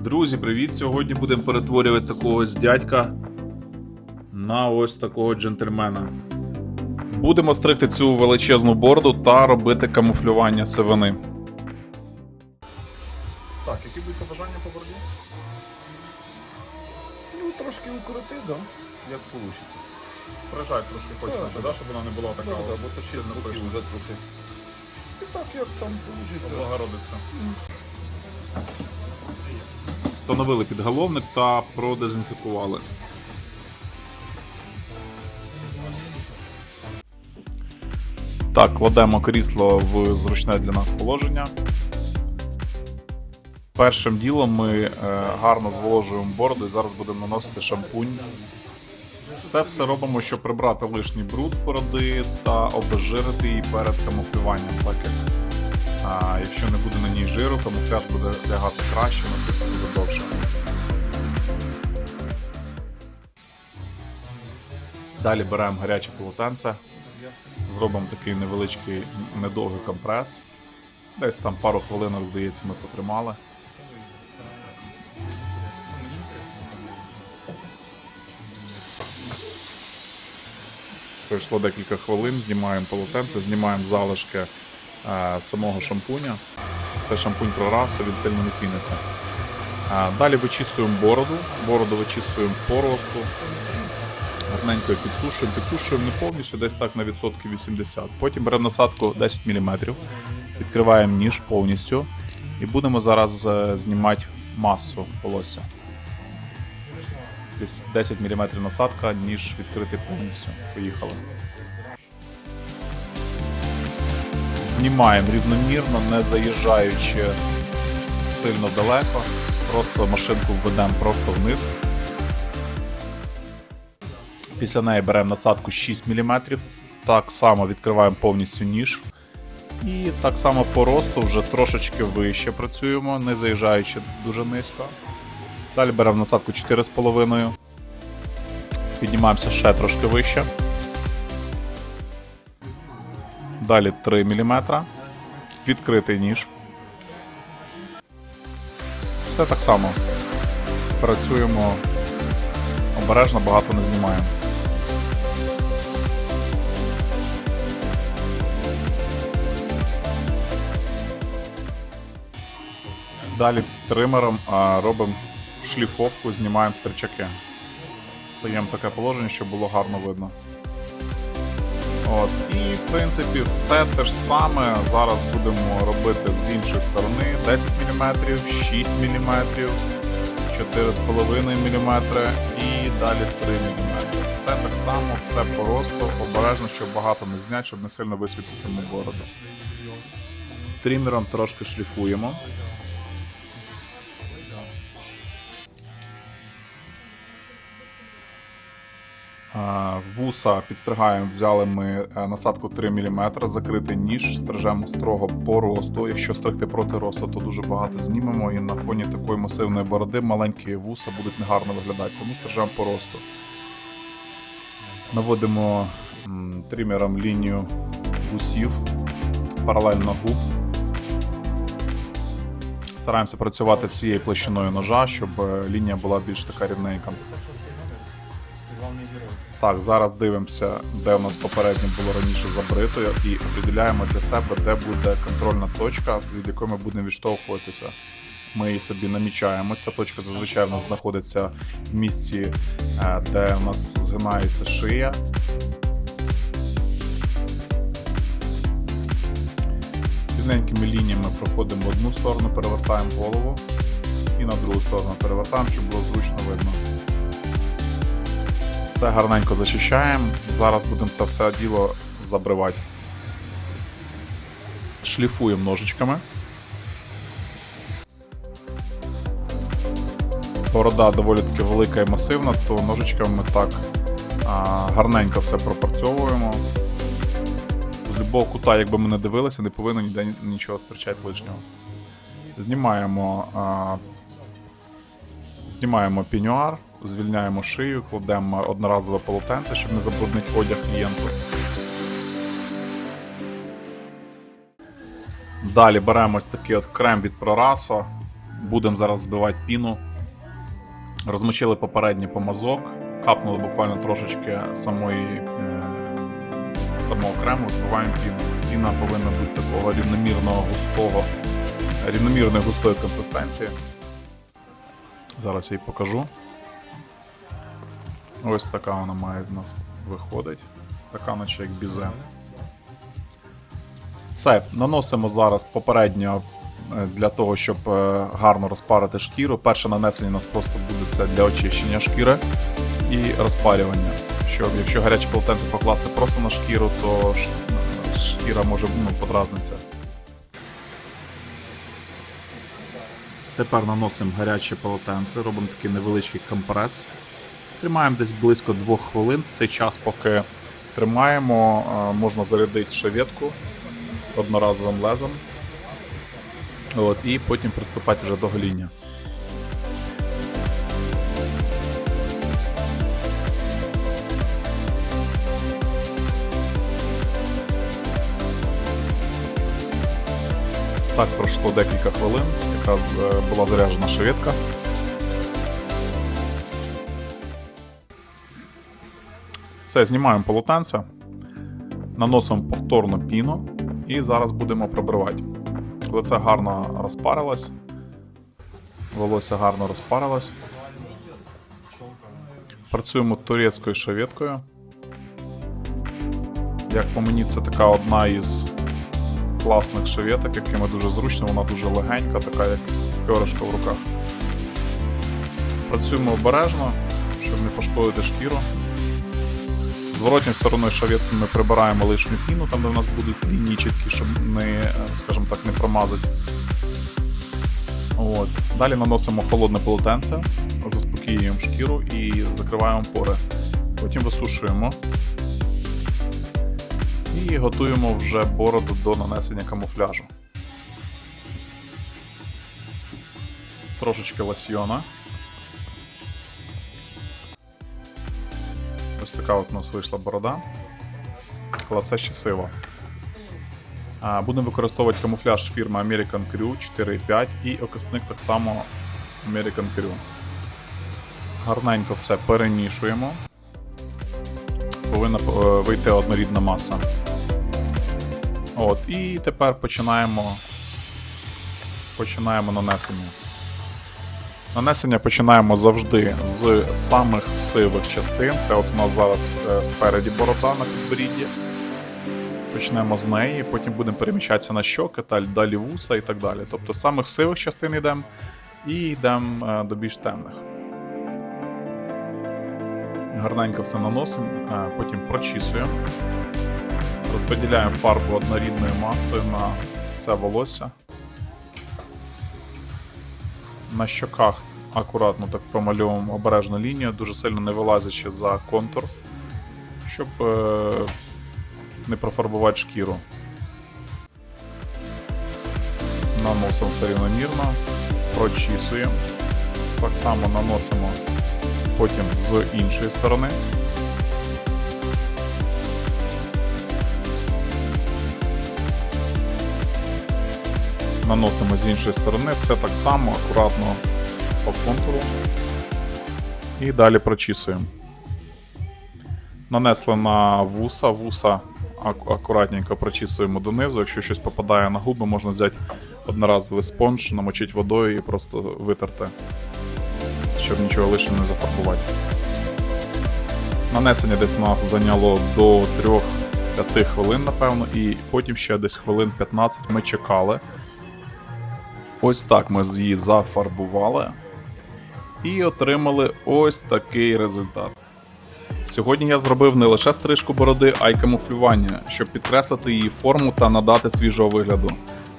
Друзі, привіт! Сьогодні будемо перетворювати такого ось дядька на ось такого джентльмена. Будемо стригти цю величезну бороду та робити камуфлювання сивини. Так, які будуть побажання по бороді? Ну, трошки укороти, да? Як вийде. Прижай трошки хочеться, да, щоб вона не була така. Да, да, бо то ще вже трохи. І так, як там вийде. Облагородиться. Встановили підголовник та продезінфікували. Так, кладемо крісло в зручне для нас положення. Першим ділом ми е, гарно зволожуємо бороду і зараз будемо наносити шампунь. Це все робимо, щоб прибрати лишній бруд бороди та обезжирити її перед камуфлюванням, так як а якщо не буде на ній жиру, камуфляж буде лягати краще, носитися буде довше. Далі беремо гаряче полотенце, зробимо такий невеличкий недовгий компрес. Десь там пару хвилинок, здається, ми потримали. Пройшло декілька хвилин, знімаємо полотенце, знімаємо залишки самого шампуня. Це шампунь прорасу, він сильно не піниться. Е, далі вичісуємо бороду, бороду вичісуємо по росту. Гарненько підсушуємо, підсушуємо не повністю, десь так на відсотків 80. Потім беремо насадку 10 мм, відкриваємо ніж повністю і будемо зараз е, знімати масу волосся. Десь 10 мм насадка, ніж відкритий повністю. Поїхали. Знімаємо рівномірно, не заїжджаючи сильно далеко. Просто машинку введемо просто вниз. Після неї беремо насадку 6 мм. Так само відкриваємо повністю ніж. І так само по росту вже трошечки вище працюємо, не заїжджаючи дуже низько. Далі беремо насадку 4,5. Піднімаємося ще трошки вище. Далі 3 мм. Відкритий ніж. Все так само. Працюємо обережно, багато не знімаємо. Далі тримером робимо шліфовку, знімаємо стрічаки. Стаємо таке положення, щоб було гарно видно. От. І в принципі все те ж саме. Зараз будемо робити з іншої сторони 10 мм, 6 мм, 4,5 мм і далі 3 мм. Все так само, все по росту, обережно, щоб багато не зняти, щоб не сильно висвітити саму бороду. Трімером трошки шліфуємо. Вуса підстригаємо, взяли ми е, насадку 3 мм, закритий ніж, стрижемо строго по росту. Якщо стригти проти росту, то дуже багато знімемо. І на фоні такої масивної бороди маленькі вуса будуть негарно виглядати, тому стрижемо по росту. Наводимо тримером лінію вусів паралельно губ. Стараємося працювати всією площиною ножа, щоб е, лінія була більш така рівненька. Так, зараз дивимося, де у нас попередньо було раніше забрито, і определяємо для себе, де буде контрольна точка, від якої ми будемо відштовхуватися. Ми її собі намічаємо. Ця точка зазвичай в нас знаходиться в місці, е, де у нас згинається шия. Рівненькими лініями проходимо в одну сторону, перевертаємо голову і на другу сторону перевертаємо, щоб було зручно видно. Все гарненько зачищаємо. Зараз будемо це все діло забривати. Шліфуємо ножичками. Борода доволі таки велика і масивна, то ножичками ми так а, гарненько все пропрацьовуємо. З любого кута, якби ми не дивилися, не повинно ніде нічого стирчати лишнього. Знімаємо, а, знімаємо пінюар, звільняємо шию, кладемо одноразове полотенце, щоб не забруднити одяг клієнту. Далі беремо ось такий от крем від Прорасо. Будемо зараз збивати піну. Розмочили попередній помазок, капнули буквально трошечки самої, е, самого крему, збиваємо піну. Піна повинна бути такого рівномірного густого, рівномірної густої консистенції. Зараз я її покажу. Ось така вона має в нас виходить. Така наче як бізе. Все, наносимо зараз попередньо е, для того, щоб е, гарно розпарити шкіру. Перше нанесення у нас просто буде це для очищення шкіри і розпалювання. Щоб якщо гаряче полотенце покласти просто на шкіру, то шкіра може ну, подразнитися. Тепер наносимо гаряче полотенце, робимо такий невеличкий компрес. Тримаємо десь близько 2 хвилин. Цей час, поки тримаємо, е, можна зарядити шеветку одноразовим лезом. От, і потім приступати вже до гоління. Так пройшло декілька хвилин, якраз е, була заряджена шеветка. Все, знімаємо полотенце, наносимо повторно піну і зараз будемо пробривати. Лице гарно розпарилось, волосся гарно розпарилось. Працюємо турецькою шаветкою. Як по мені, це така одна із класних шаветок, якими дуже зручно, вона дуже легенька, така як перышко в руках. Працюємо обережно, щоб не пошкодити шкіру. Зворотньою стороною шаветки ми прибираємо лишню піну, там де в нас будуть лінії чіткі, щоб не, е, скажімо так, не промазати. От. Далі наносимо холодне полотенце, заспокоюємо шкіру і закриваємо пори. Потім висушуємо. І готуємо вже бороду до нанесення камуфляжу. Трошечки лосьйона. Ось така от у нас вийшла борода. Але це ще сила. Будемо використовувати камуфляж фірми American Crew 4.5 і окисник так само American Crew. Гарненько все перемішуємо. Повинна е, вийти однорідна маса. От, і тепер починаємо, починаємо нанесення. Нанесення починаємо завжди з самих сивих частин. Це от у нас зараз е, спереді борода на підборідді. Почнемо з неї, потім будемо переміщатися на щоки, далі вуса і так далі. Тобто з самих сивих частин йдемо і йдемо е, до більш темних. Гарненько все наносимо, е, потім прочісуємо. Розподіляємо фарбу однорідною масою на все волосся. На щоках акуратно так промальовуємо обережну лінію, дуже сильно не вилазячи за контур, щоб е, не профарбувати шкіру. Наносимо все рівномірно, прочісуємо. Так само наносимо потім з іншої сторони. Наносимо з іншої сторони, все так само, акуратно по контуру. І далі прочісуємо. Нанесли на вуса, вуса акуратненько прочісуємо донизу. Якщо щось попадає на губи, можна взяти одноразовий спонж, намочити водою і просто витерти, щоб нічого лишнього не зафарбувати. Нанесення десь нас зайняло до 3-5 хвилин, напевно, і потім ще десь хвилин 15 ми чекали. Ось так ми її зафарбували і отримали ось такий результат. Сьогодні я зробив не лише стрижку бороди, а й камуфлювання, щоб підкреслити її форму та надати свіжого вигляду.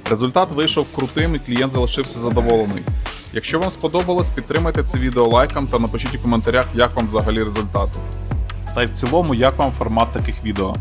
Результат вийшов крутим і клієнт залишився задоволений. Якщо вам сподобалось, підтримайте це відео лайком та напишіть у коментарях, як вам взагалі результат. Та й в цілому, як вам формат таких відео.